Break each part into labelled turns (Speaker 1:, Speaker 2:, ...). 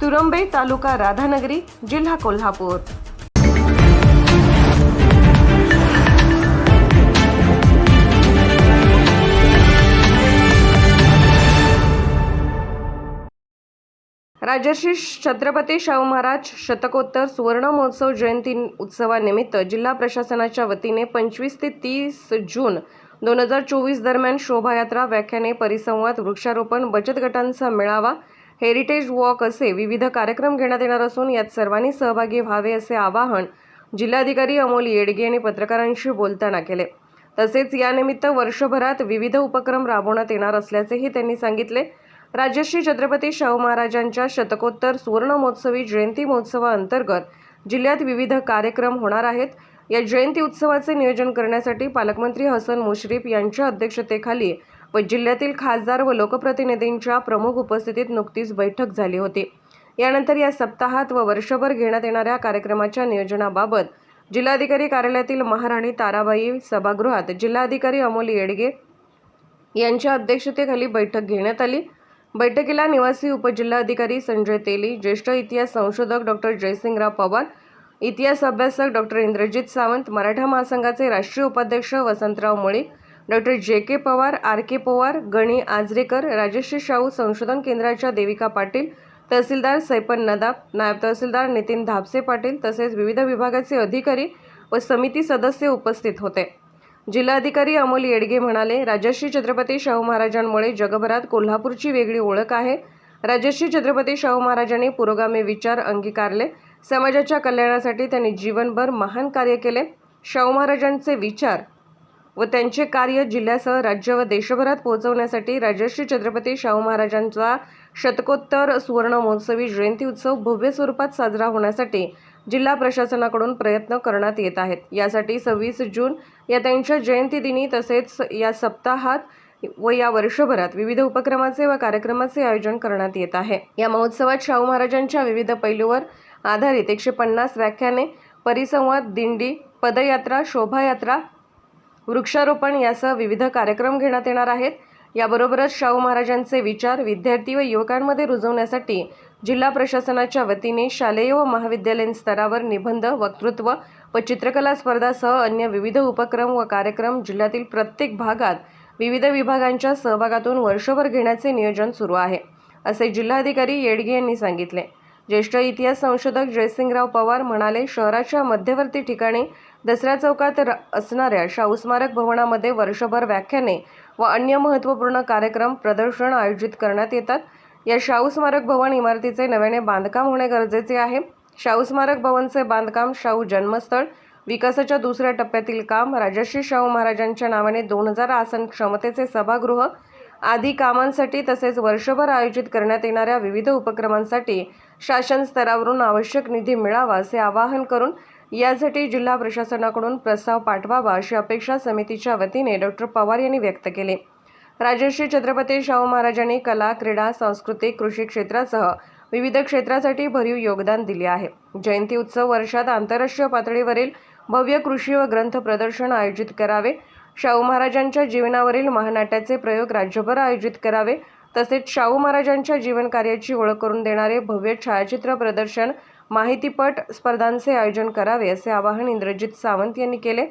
Speaker 1: तुरंबे तालुका राधानगरी जिल्हा कोल्हापूर. राजर्षी छत्रपती शाहू महाराज शतकोत्तर सुवर्ण महोत्सव जयंती उत्सवानिमित्त जिल्हा प्रशासनाच्या वतीने पंचवीस ते तीस जून दोन हजार चोवीस दरम्यान शोभायात्रा व्याख्याने परिसंवाद वृक्षारोपण बचत गटांचा मेळावा हेरिटेज वॉक असे विविध कार्यक्रम घेण्यात येणार असून यात सर्वांनी सहभागी व्हावे असे आवाहन जिल्हाधिकारी अमोल येडगे यांनी पत्रकारांशी बोलताना केले. तसेच यानिमित्त वर्षभरात विविध उपक्रम राबवण्यात येणार असल्याचेही त्यांनी सांगितले. राजश्री छत्रपती शाहू महाराजांच्या शतकोत्तर सुवर्ण महोत्सवी जयंती महोत्सवाअंतर्गत जिल्ह्यात विविध कार्यक्रम होणार आहेत. या जयंती उत्सवाचे नियोजन करण्यासाठी पालकमंत्री हसन मुश्रीफ यांच्या अध्यक्षतेखाली व जिल्ह्यातील खासदार व लोकप्रतिनिधींच्या प्रमुख उपस्थितीत नुकतीच बैठक झाली होती. यानंतर या सप्ताहात व वर्षभर घेण्यात येणाऱ्या कार्यक्रमाच्या नियोजनाबाबत जिल्हाधिकारी कार्यालयातील महाराणी ताराबाई सभागृहात जिल्हाधिकारी अमोल येडगे यांच्या अध्यक्षतेखाली बैठक घेण्यात आली. बैठकीला निवासी उपजिल्हाधिकारी संजय तेली ज्येष्ठ इतिहास संशोधक डॉक्टर जयसिंगराव पवार इतिहास अभ्यासक डॉक्टर इंद्रजित सावंत मराठा महासंघाचे राष्ट्रीय उपाध्यक्ष Vasantrao Mulik doctor J K Pawar R K Pawar Gani Ajrekar Rajashri Shahu संशोधन केंद्राच्या देविका पाटील तहसीलदार सैपन नदाब नायब तहसीलदार नितीन धापसे पाटील तसेच विविध विभागाचे अधिकारी व समिती सदस्य उपस्थित होते. जिल्हाधिकारी अमोल येडगे म्हणाले राजश्री छत्रपती शाहू महाराजांमुळे जगभरात कोल्हापूरची वेगळी ओळख आहे. राजश्री छत्रपती शाहू महाराजांनी पुरोगामी विचार अंगीकारले. समाजाच्या कल्याणासाठी त्यांनी जीवनभर महान कार्य केले. शाहू महाराजांचे विचार व त्यांचे कार्य जिल्ह्यासह राज्य व देशभरात पोहोचवण्यासाठी राजश्री छत्रपती शाहू महाराजांचा शतकोत्तर सुवर्ण महोत्सवी जयंती उत्सव भव्य स्वरूपात साजरा होण्यासाठी जिल्हा प्रशासनाकडून प्रयत्न करण्यात येत आहेत. यासाठी सव्वीस जून या त्यांच्या जयंतीदिनी तसेच या सप्ताहात व या वर्षभरात विविध उपक्रमाचे व कार्यक्रमाचे आयोजन करण्यात येत आहे. या महोत्सवात शाहू महाराजांच्या विविध पैलूवर आधारित एकशे पन्नास व्याख्याने परिसंवाद दिंडी पदयात्रा शोभायात्रा वृक्षारोपण यासह विविध कार्यक्रम घेण्यात येणार आहेत. याबरोबरच शाहू महाराजांचे विचार विद्यार्थी व युवकांमध्ये रुजवण्यासाठी जिल्हा प्रशासनाच्या वतीने शालेय व महाविद्यालयीन स्तरावर निबंध वक्तृत्व व चित्रकला स्पर्धासह अन्य विविध उपक्रम व कार्यक्रम जिल्ह्यातील प्रत्येक भागात विविध विभागांच्या सहभागातून वर्षभर घेण्याचे नियोजन सुरू आहे असे जिल्हाधिकारी येडगे यांनी सांगितले. ज्येष्ठ इतिहास संशोधक जयसिंगराव पवार म्हणाले शहराच्या मध्यवर्ती ठिकाणी दसरा चौकात र- असणाऱ्या शाहू स्मारक भवनामध्ये वर्षभर व्याख्याने व अन्य महत्त्वपूर्ण कार्यक्रम प्रदर्शन आयोजित करण्यात येतात. या शाहू स्मारक भवन इमारतीचे नव्याने बांधकाम होणे गरजेचे आहे. शाहू स्मारक भवनचे बांधकाम शाहू जन्मस्थळ विकासाच्या दुसऱ्या टप्प्यातील काम राजश्री शाहू महाराजांच्या नावाने दोन हजार आसन क्षमतेचे सभागृह आदी कामांसाठी तसेच वर्षभर आयोजित करण्यात येणाऱ्या विविध उपक्रमांसाठी शासन स्तरावरून आवश्यक निधी मिळावा असे आवाहन करून यासाठी जिल्हा प्रशासनाकडून प्रस्ताव पाठवावा अशी अपेक्षा समितीच्या वतीने डॉक्टर पवार यांनी व्यक्त केली. राजर्षी छत्रपती शाहू महाराजांनी कला क्रीडा सांस्कृतिक कृषी क्षेत्रासह विविध क्षेत्रासाठी भरीव योगदान दिले आहे. जयंती उत्सव वर्षात आंतरराष्ट्रीय पातळीवरील भव्य कृषी व ग्रंथ प्रदर्शन आयोजित करावे. शाहू महाराजांच्या जीवनावरील महानाट्याचे प्रयोग राज्यभर आयोजित करावे. तसेच शाहू महाराजांच्या जीवनकार्याची ओळख करून देणारे भव्य छायाचित्र प्रदर्शन माहितीपट स्पर्धांचे आयोजन करावे असे आवाहन इंद्रजित सावंत यांनी केले.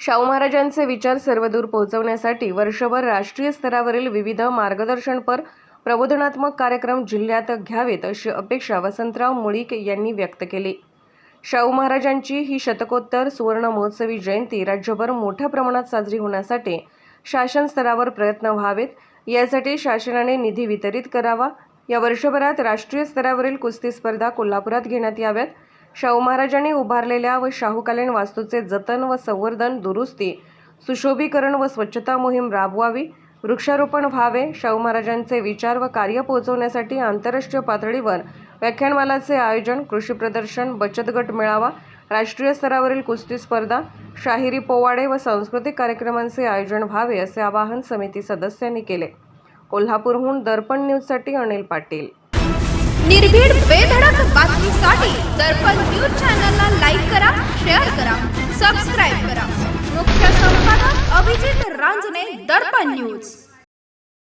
Speaker 1: शाहू महाराजांचे विचार सर्वदूर पोहोचवण्यासाठी वर्षभर राष्ट्रीय स्तरावरील विविध मार्गदर्शनपर प्रबोधनात्मक कार्यक्रम जिल्ह्यात घ्यावेत अशी अपेक्षा वसंतराव मुळीक यांनी व्यक्त केली. शाहू महाराजांची ही शतकोत्तर सुवर्ण महोत्सवी जयंती राज्यभर मोठ्या प्रमाणात साजरी होण्यासाठी शासन स्तरावर प्रयत्न व्हावेत यासाठी शासनाने निधी वितरित करावा. या वर्षभरात राष्ट्रीय स्तरावरील कुस्ती स्पर्धा कोल्हापुरात घेण्यात याव्यात. शाहू महाराजांनी उभारलेल्या व शाहूकालीन वास्तूचे जतन व संवर्धन दुरुस्ती सुशोभीकरण व स्वच्छता मोहीम राबवावी वृक्षारोपण व्हावे शाहू महाराजांचे विचार व कार्य पोहोचवण्यासाठी आंतरराष्ट्रीय पातळीवर व्याख्यानमालाचे आयोजन कृषी प्रदर्शन बचत गट मेळावा राष्ट्रीय स्तरावरील कुस्ती स्पर्धा शाहिरी पोवाडे व सांस्कृतिक कार्यक्रमांचे आयोजन व्हावे असे आवाहन समिती सदस्यांनी केले. कोल्हापूरहून दर्पण न्यूजसाठी अनिल पाटील.
Speaker 2: निर्भीड बेधडक बातमीसाठी दर्पण न्यूज चॅनलला लाईक करा शेअर करा सबस्क्राईब करा. मुख्य संपादक अभिजित रांजने दर्पण न्यूज.